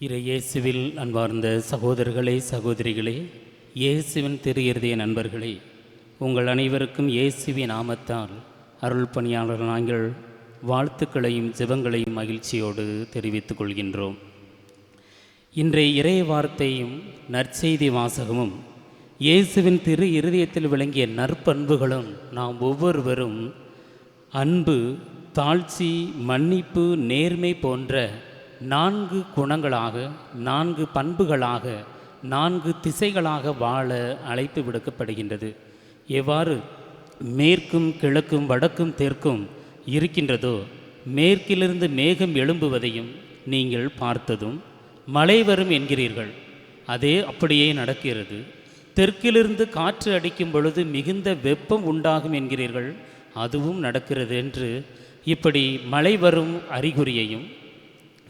இறையேசுவில் அன்பார்ந்த சகோதரர்களே சகோதரிகளே இயேசுவின் திரு இருதய நண்பர்களே உங்கள் அனைவருக்கும் இயேசுவின் நாமத்தால் அருள் பணியாளர் நாங்கள் வாழ்த்துக்களையும் ஜெபங்களையும் மகிழ்ச்சியோடு தெரிவித்துக் கொள்கின்றோம். இன்றைய இறை வார்த்தையும் நற்செய்தி வாசகமும் இயேசுவின் திரு இருதயத்தில் விளங்கிய நற்பண்புகளும் நாம் ஒவ்வொருவரும் அன்பு தாழ்ச்சி மன்னிப்பு நேர்மை போன்ற நான்கு குணங்களாக நான்கு பண்புகளாக நான்கு திசைகளாக வாழ அழைப்பு விடுக்கப்படுகின்றது. எவ்வாறு மேற்கும் கிழக்கும் வடக்கும் தெற்கும் இருக்கின்றதோ மேற்கிலிருந்து மேகம் எழும்புவதையும் நீங்கள் பார்த்ததும் மழை வரும் என்கிறீர்கள். அதே அப்படியே நடக்கிறது. தெற்கிலிருந்து காற்று அடிக்கும் பொழுது மிகுந்த வெப்பம் உண்டாகும் என்கிறீர்கள். அதுவும் நடக்கிறது என்று இப்படி மழை வரும் அறிகுறியையும்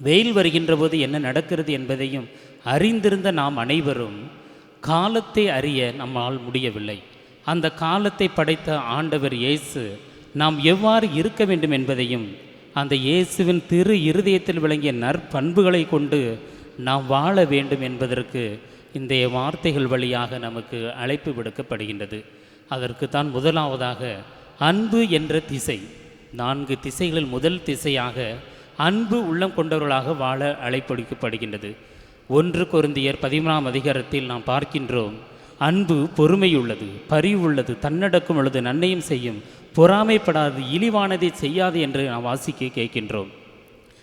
வெயில் வருகின்ற போது என்ன நடக்கிறது என்பதையும் அறிந்திருந்த நாம் அனைவரும் காலத்தை அறிய நம்மால் முடியவில்லை. அந்த காலத்தை படைத்த ஆண்டவர் இயேசு நாம் எவ்வாறு இருக்க வேண்டும் என்பதையும் அந்த இயேசுவின் திரு இருதயத்தில் விளங்கிய நற்பண்புகளை கொண்டு நாம் வாழ வேண்டும் என்பதற்கு இந்த வார்த்தைகள் வழியாக நமக்கு அழைப்பு விடுக்கப்படுகின்றது. அதற்கு தான் முதலாவதாக அன்பு என்ற திசை. நான்கு திசைகளில் முதல் திசையாக அன்பு உள்ளம் கொண்டவர்களாக வாழ அழைப்பளிக்கப்படுகின்றது. ஒன்று குருந்தியர் பதிமூணாம் அதிகாரத்தில் நாம் பார்க்கின்றோம் அன்பு பொறுமையுள்ளது பரிவுள்ளது தன்னடக்கம் உள்ளது நன்மையும் செய்யும் பொறாமைப்படாது இழிவானதை செய்யாது என்று நாம் வாசிக்க கேட்கின்றோம்.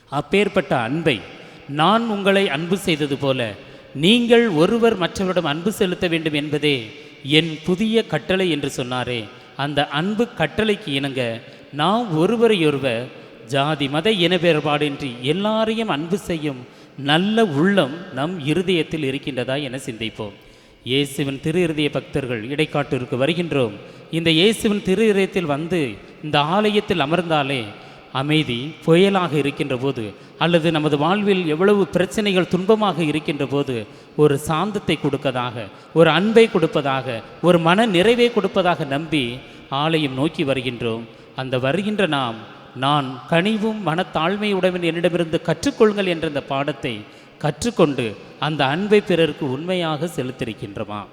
அப்பேற்பட்ட அன்பை நான் உங்களை அன்பு செய்தது போல நீங்கள் ஒருவர் மற்றவரிடம் அன்பு செலுத்த வேண்டும் என்பதே என் புதிய கட்டளை என்று சொன்னாரே. அந்த அன்பு கட்டளைக்கு இணங்க நாம் ஒருவரையொருவர் ஜாதி மத இன வேறுபாடின்றி எல்லாரையும் அன்பு செய்யும் நல்ல உள்ளம் நம் இருதயத்தில் இருக்கின்றதா என சிந்திப்போம். இயேசுவின் திரு இருதய பக்தர்கள் இடைக்காட்டிற்கு வருகின்றோம். இந்த இயேசுவின் திரு இதயத்தில் வந்து இந்த ஆலயத்தில் அமர்ந்தாலே அமைதி புயலாக இருக்கின்ற போது அல்லது நமது வாழ்வில் எவ்வளவு பிரச்சனைகள் துன்பமாக இருக்கின்ற போது ஒரு சாந்தத்தை கொடுப்பதாக ஒரு அன்பை கொடுப்பதாக ஒரு மன நிறைவை கொடுப்பதாக நம்பி ஆலயம் நோக்கி வருகின்றோம். அந்த வருகின்ற நாம் நான் கனிவும் மனத்தாழ்மையுடன் என்னிடமிருந்து கற்றுக்கொள்ளுங்கள் என்ற இந்த பாடத்தை கற்றுக்கொண்டு அந்த அன்பை பிறருக்கு உண்மையாக செலுத்திருக்கின்றோமா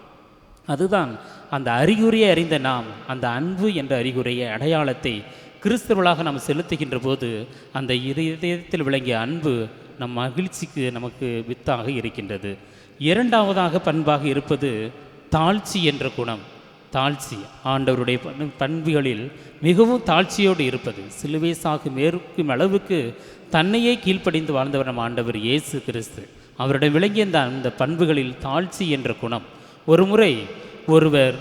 அதுதான் அந்த அறிகுறியை அறிந்த நாம் அந்த அன்பு என்ற அறிகுறியை அடையாளத்தை கிறிஸ்தவர்களாக நாம் செலுத்துகின்ற போது அந்த இதயத்தில் விளங்கிய அன்பு நம் மகிழ்ச்சிக்கு நமக்கு வித்தாக இருக்கின்றது. இரண்டாவதாக பண்பாக இருப்பது தாழ்ச்சி என்ற குணம். தாழ்ச்சி. ஆண்டவருடைய பண்- பண்புகளில் மிகவும் தாழ்ச்சியோடு இருப்பது சிலுவை சாகும் மேற்கும் அளவுக்கு தன்னையே கீழ்ப்படிந்து வாழ்ந்தவர் நம் ஆண்டவர் இயேசு கிறிஸ்து. அவருடைய விளங்கிய அந்த பண்புகளில் தாழ்ச்சி என்ற குணம். ஒரு முறை ஒருவர்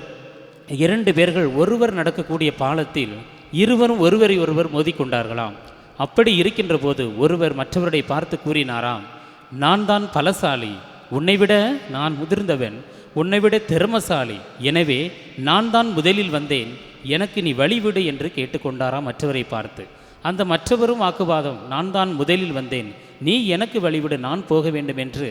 இரண்டு பேர்கள் ஒருவர் நடக்கக்கூடிய பாலத்தில் இருவரும் ஒருவரை ஒருவர் மோதிக்கொண்டார்களாம். அப்படி இருக்கின்ற போது ஒருவர் மற்றவரை பார்த்து கூறினாராம் நான் தான் பலசாலி உன்னை விட நான் முதிர்ந்தவன் உன்னை விட திறமசாலி. எனவே நான் தான் முதலில் வந்தேன். எனக்கு நீ வழிவிடு என்று கேட்டுக்கொண்டாராம் மற்றவரை பார்த்து. அந்த மற்றவரும் வாக்குவாதம் நான் தான் முதலில் வந்தேன். நீ எனக்கு வழிவிடு நான் போக வேண்டும் என்று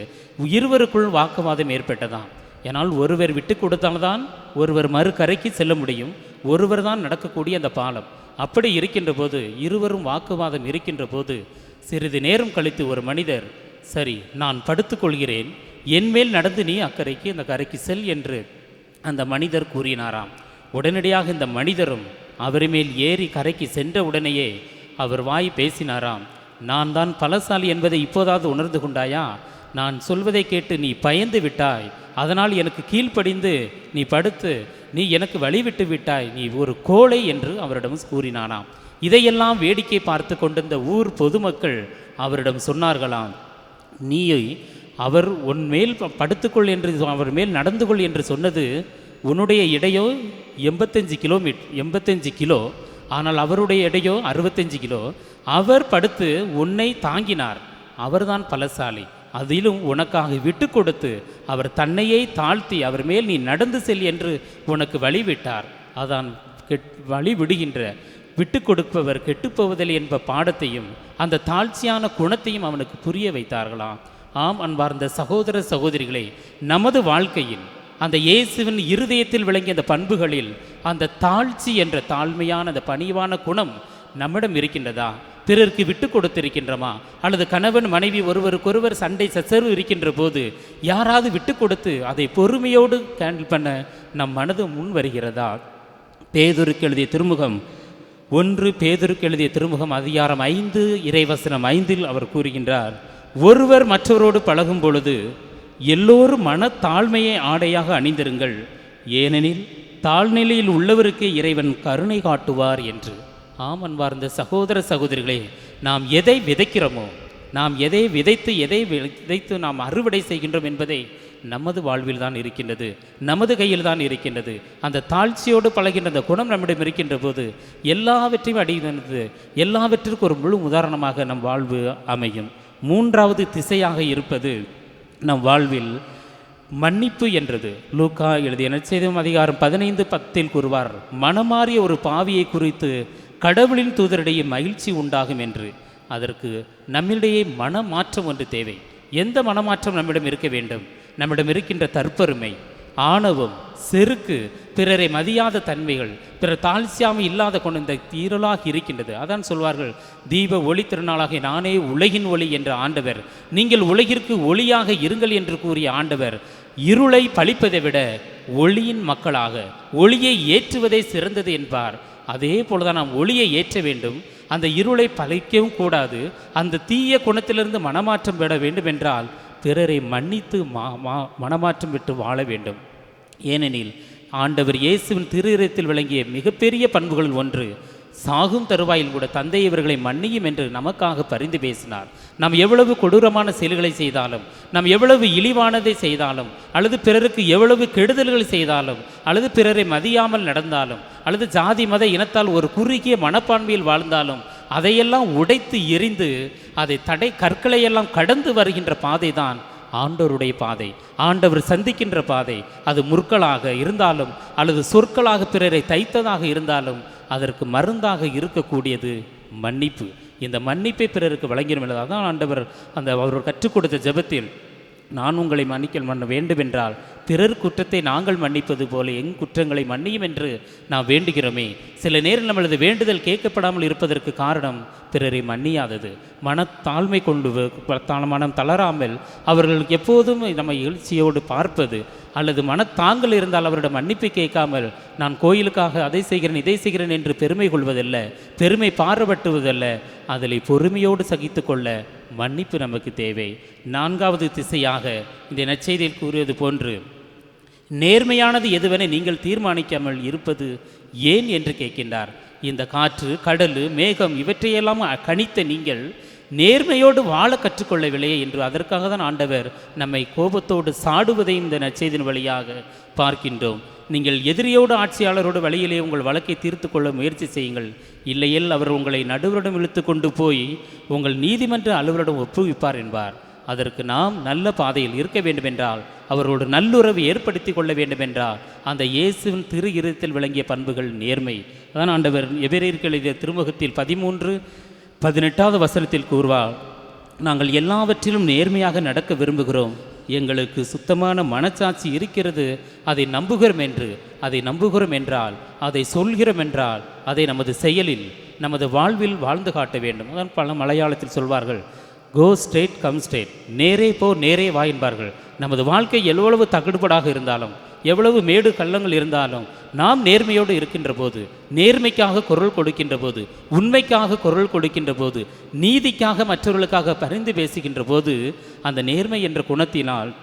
இருவருக்குள் வாக்குவாதம் ஏற்பட்டதாம். ஏனால் ஒருவர் விட்டு கொடுத்தால்தான் ஒருவர் மறுக்கரைக்கு செல்ல முடியும். ஒருவர் தான் நடக்கக்கூடிய அந்த பாலம். அப்படி இருக்கின்ற போது இருவரும் வாக்குவாதம் இருக்கின்ற போது சிறிது நேரம் கழித்து ஒரு மனிதர் சரி நான் படுத்துக்கொள்கிறேன். என் மேல் நடந்து நீ அக்கறைக்கு இந்த கரைக்கு செல் என்று அந்த மனிதர் கூறினாராம். உடனடியாக இந்த மனிதரும் அவர் மேல் ஏறி கரைக்கு சென்ற உடனேயே அவர் வாய் பேசினாராம். நான் தான் பலசாலி என்பதை இப்போதாவது உணர்ந்து கொண்டாயா? நான் சொல்வதை கேட்டு நீ பயந்து விட்டாய். அதனால் எனக்கு கீழ்ப்படிந்து நீ படுத்து நீ எனக்கு வழிவிட்டு விட்டாய். நீ ஒரு கோழை என்று அவரிடம் கூறினானாம். இதையெல்லாம் வேடிக்கை பார்த்து கொண்டிருந்த ஊர் பொதுமக்கள் அவரிடம் சொன்னார்களாம். நீ அவர் உன் மேல் படுத்துக்கொள் என்று அவர் மேல் நடந்து கொள் என்று சொன்னது உன்னுடைய இடையோ எண்பத்தஞ்சு கிலோமீட்டர் எண்பத்தஞ்சு கிலோ ஆனால் அவருடைய இடையோ அறுபத்தஞ்சு கிலோ. அவர் படுத்து உன்னை தாங்கினார். அவர்தான் பலசாலி. அதிலும் உனக்காக விட்டு கொடுத்து அவர் தன்னையே தாழ்த்தி அவர் மேல் நீ நடந்து செல் என்று உனக்கு வழிவிட்டார். அதான் கெட் வழி விடுகின்ற விட்டு கொடுப்பவர் கெட்டுப்போவதில்லை என்ப பாடத்தையும் அந்த தாழ்ச்சியான குணத்தையும் அவனுக்கு புரிய வைத்தார்களாம். ஆம் அன்பார்ந்த சகோதர சகோதரிகளை நமது வாழ்க்கையில் அந்த இயேசுவின் இருதயத்தில் விளங்கிய அந்த பண்புகளில் அந்த தாழ்ச்சி என்ற தாழ்மையான அந்த பணிவான குணம் நம்மிடம் இருக்கின்றதா? பிறருக்கு விட்டு கொடுத்திருக்கின்றமா? அல்லது கணவன் மனைவி ஒருவருக்கொருவர் சண்டை சச்சரவு இருக்கின்ற போது யாராவது விட்டு கொடுத்து அதை பொறுமையோடு கேண்டில் பண்ண நம் மனது முன் வருகிறதா பேதொருக்கு எழுதிய திருமுகம் ஒன்று பேதருக்கு எழுதிய திருமுகம் அதிகாரம் ஐந்து இறைவசனம் ஐந்தில் அவர் கூறுகின்றார் ஒருவர் மற்றவரோடு பழகும் பொழுது எல்லோரும் மனத்தாழ்மையை ஆடையாக அணிந்திருங்கள். ஏனெனில் தாழ்நிலையில் உள்ளவருக்கு இறைவன் கருணை காட்டுவார் என்று. ஆமன் வார்ந்த சகோதர சகோதரிகளே நாம் எதை விதைக்கிறோமோ நாம் எதை விதைத்து எதை விதைத்து நாம் அறுவடை செய்கின்றோம் என்பதை நமது வாழ்வில் தான் இருக்கின்றது நமது கையில் தான் இருக்கின்றது. அந்த தாழ்ச்சியோடு பழகின்ற அந்த குணம் நம்மிடம் இருக்கின்ற போது எல்லாவற்றையும் அடிவது எல்லாவற்றிற்கும் ஒரு முழு உதாரணமாக நம் வாழ்வு அமையும். மூன்றாவது திசையாக இருப்பது நம் வாழ்வில் மன்னிப்பு என்றது. லூக்கா எழுதிய நற்செய்தும் அதிகாரம் பதினைந்து பத்தில் கூறுவார் மனமாறிய ஒரு பாவியை குறித்து கடவுளின் தூதரிடையே மகிழ்ச்சி உண்டாகும் என்று. அதற்கு நம்மிடையே மனமாற்றம் ஒன்று தேவை. எந்த மனமாற்றம் நம்மிடம் இருக்க வேண்டும்? நம்மிடம் இருக்கின்ற தற்பெருமை ஆணவம் செருக்கு பிறரை மதியாத தன்மைகள் பிறர் தாழ்ச்சியாமை இல்லாத கொண்டு இந்த தீரலாக இருக்கின்றது. அதான் சொல்வார்கள் தீப ஒளி திருநாளாக நானே உலகின் ஒளி என்ற ஆண்டவர். நீங்கள் உலகிற்கு ஒளியாக இருங்கள் என்று கூறிய ஆண்டவர் இருளை பழிப்பதை விட ஒளியின் மக்களாக ஒளியை ஏற்றுவதே சிறந்தது என்பார். அதே போலதான் நாம் ஒளியை ஏற்ற வேண்டும். அந்த இருளை பழிக்கவும் கூடாது. அந்த தீய குணத்திலிருந்து மனமாற்றம் பெற வேண்டும் என்றால் பிறரை மன்னித்து மா மா மனமாற்றம் விட்டு வாழ வேண்டும். ஏனெனில் ஆண்டவர் இயேசுவின் திருஇரத்தில் விளங்கிய மிகப்பெரிய பண்புகளில் ஒன்று சாகும் தருவாயில் கூட தந்தை இவர்களை மன்னியும் என்று நமக்காக பரிந்து பேசினார். நாம் எவ்வளவு கொடூரமான செயல்களை செய்தாலும் நாம் எவ்வளவு இழிவானதை செய்தாலும் அல்லது பிறருக்கு எவ்வளவு கெடுதல்கள் செய்தாலும் அல்லது பிறரை மதியாமல் நடந்தாலும் அல்லது ஜாதி மத இனத்தால் ஒரு குறுகிய மனப்பான்மையில் வாழ்ந்தாலும் அதையெல்லாம் உடைத்து எரிந்து அதை தடை கற்களை எல்லாம் கடந்து வருகின்ற பாதை தான் ஆண்டவருடைய பாதை. ஆண்டவர் சந்திக்கின்ற பாதை அது முற்களாக இருந்தாலும் அல்லது சொற்களாக பிறரை தைத்ததாக இருந்தாலும் அதற்கு மருந்தாக இருக்கக்கூடியது மன்னிப்பு. இந்த மன்னிப்பை பிறருக்கு வழங்கிடும் தான் ஆண்டவர் அந்த அவர் கற்றுக் கொடுத்த ஜெபத்தில் நான் உங்களை மன்னிக்க மன்ன வேண்டுமென்றால் பிறர் குற்றத்தை நாங்கள் மன்னிப்பது போல எங் குற்றங்களை மன்னியும் என்று நாம் வேண்டுகிறோமே. சில நேரம் நம்மளது வேண்டுதல் கேட்கப்படாமல் இருப்பதற்கு காரணம் பிறரை மன்னியாதது. மனத்தாழ்மை கொண்டு மனம் தளராமல் அவர்கள் எப்போதும் நம்ம எழுச்சியோடு பார்ப்பது அல்லது மனத்தாங்கல் இருந்தால் அவரிடம் மன்னிப்பு கேட்காமல் நான் கோயிலுக்காக அதை செய்கிறேன் இதை செய்கிறேன் என்று பெருமை கொள்வதல்ல பெருமை பாரபட்டுவதல்ல அதில் பொறுமையோடு சகித்து கொள்ள மன்னிப்பு நமக்கு தேவை. நான்காவது திசையாக இந்த நற்செய்தியில் கூறியது போன்று நேர்மையானது எதுவென நீங்கள் தீர்மானிக்காமல் இருப்பது ஏன் என்று கேட்கின்றார். இந்த காற்று கடல் மேகம் இவற்றையெல்லாம் கணித்த நீங்கள் நேர்மையோடு வாழ கற்றுக்கொள்ளவில்லையே என்று அதற்காக தான் ஆண்டவர் நம்மை கோபத்தோடு சாடுவதை இந்த நச்செய்தின் வழியாக பார்க்கின்றோம். நீங்கள் எதிரியோடு ஆட்சியாளரோடு வழியிலே உங்கள் வழக்கை தீர்த்து கொள்ள முயற்சி செய்யுங்கள். இல்லையில் அவர் உங்களை நடுவரிடம் இழுத்து கொண்டு போய் உங்கள் நீதிமன்ற அலுவலரிடம் ஒப்புவிப்பார் என்பார். அதற்கு நாம் நல்ல பாதையில் இருக்க வேண்டுமென்றால் அவரோடு நல்லுறவு ஏற்படுத்தி கொள்ள வேண்டுமென்றால் அந்த இயேசுவின் திரு இருத்தில் விளங்கிய பண்புகள் நேர்மை. அதான் ஆண்டவர் எபிரேயருக்கு எழுதிய திருமுகத்தில் பதிமூன்று பதினெட்டாவது வசனத்தில் கூறுவார் நாங்கள் எல்லாவற்றிலும் நேர்மையாக நடக்க விரும்புகிறோம். எங்களுக்கு சுத்தமான மனச்சாட்சி இருக்கிறது. அதை நம்புகிறோம் என்று அதை நம்புகிறோம் என்றால் அதை சொல்கிறோம் என்றால் அதை நமது செயலில் நமது வாழ்வில் வாழ்ந்து காட்ட வேண்டும். அதான் பல மலையாளத்தில் சொல்வார்கள் கோ ஸ்ட்ரெயிட் கம் ஸ்ட்ரெயிட் நேரே போ நேரே வா என்பார்கள். நமது வாழ்க்கை எவ்வளவு தகடுபடாக இருந்தாலும் எவ்வளவு மேடு கள்ளங்கள் இருந்தாலும் நாம் நேர்மையோடு இருக்கின்ற போது நேர்மைக்காக குரல் கொடுக்கின்ற போது உண்மைக்காக குரல் கொடுக்கின்ற போது நீதிக்காக மற்றவர்களுக்காக பரிந்து பேசுகின்ற போது அந்த நேர்மை என்ற குணத்தினால்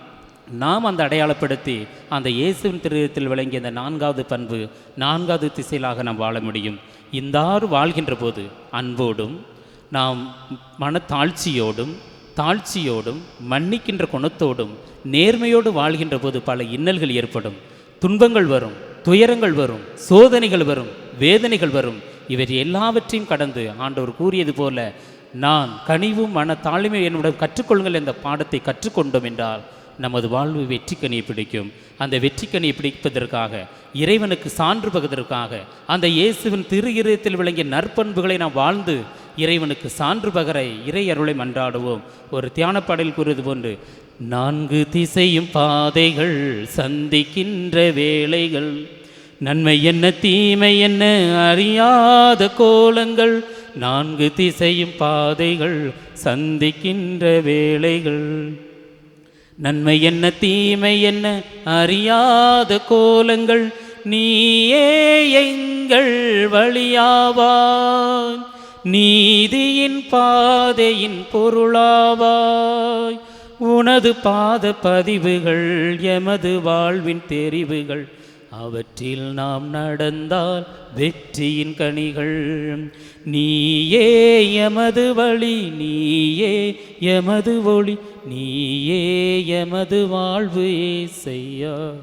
நாம் அந்த அடையாளப்படுத்தி அந்த இயேசுவின் திருத்தில் விளங்கிய அந்த நான்காவது பண்பு நான்காவது திசையிலாக நாம் வாழ முடியும். இந்தாறு வாழ்கின்ற போது அன்போடும் நாம் மனத்தாழ்ச்சியோடும் தாழ்ச்சியோடும் மன்னிக்கின்ற குணத்தோடும் நேர்மையோடு வாழ்கின்ற போது பல இன்னல்கள் ஏற்படும். துன்பங்கள் வரும் துயரங்கள் வரும் சோதனைகள் வரும் வேதனைகள் வரும். இவர் எல்லாவற்றையும் கடந்து ஆண்டவர் கூறியது போல நான் கனிவும் மன தாழ்மை என்னுடன் கற்றுக்கொள்ளுங்கள் என்ற பாடத்தை கற்றுக்கொண்டோம் என்றால் நமது வாழ்வு வெற்றிக்கனியை பிடிக்கும். அந்த வெற்றிக்கனியை பிடிப்பதற்காக இறைவனுக்கு சான்று பகுதற்காக அந்த இயேசுவின் திரு இருதயத்தில் விளங்கிய நற்பண்புகளை நாம் வாழ்ந்து இறைவனுக்கு சான்று பகர இறை அருளை மன்றாடுவோம். ஒரு தியானப்பாடல் கூறுவது போன்று நான்கு திசையும் பாதைகள் சந்திக்கின்ற வேலைகள் நன்மை என்ன தீமை என்ன அறியாத கோலங்கள் நான்கு திசையும் பாதைகள் சந்திக்கின்ற வேலைகள் நன்மை என்ன தீமை என்ன அறியாத கோலங்கள் நீயே எங்கள் வழியாவான் நீதியின் பாதையின் பொருளாவாய். உனது பாத பதிவுகள் எமது வாழ்வின் தெரிவுகள் அவற்றில் நாம் நடந்தால் வெற்றியின் கனிகள். நீயே எமது வழி நீயே எமது ஒளி நீயே எமது வாழ்வு செய்யா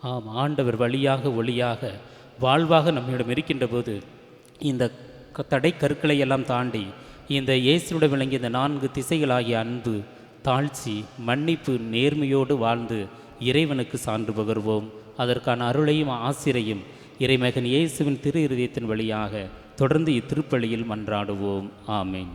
ஆம் ஆண்டவர் வழியாக ஒளியாக வாழ்வாக நம்மிடம் இருக்கின்ற போது இந்த தடை கற்களை எல்லாம் தாண்டி இந்த இயேசுடன் விளங்கிய இந்த நான்கு திசைகளாகிய அன்பு தாழ்ச்சி மன்னிப்பு நேர்மையோடு வாழ்ந்து இறைவனுக்கு சான்று பகர்வோம். அதற்கான அருளையும் ஆசிரையும் இறைமகன் இயேசுவின் திரு இருதயத்தின் வழியாக தொடர்ந்து இத்திருப்பள்ளியில் மன்றாடுவோம். ஆமேன்.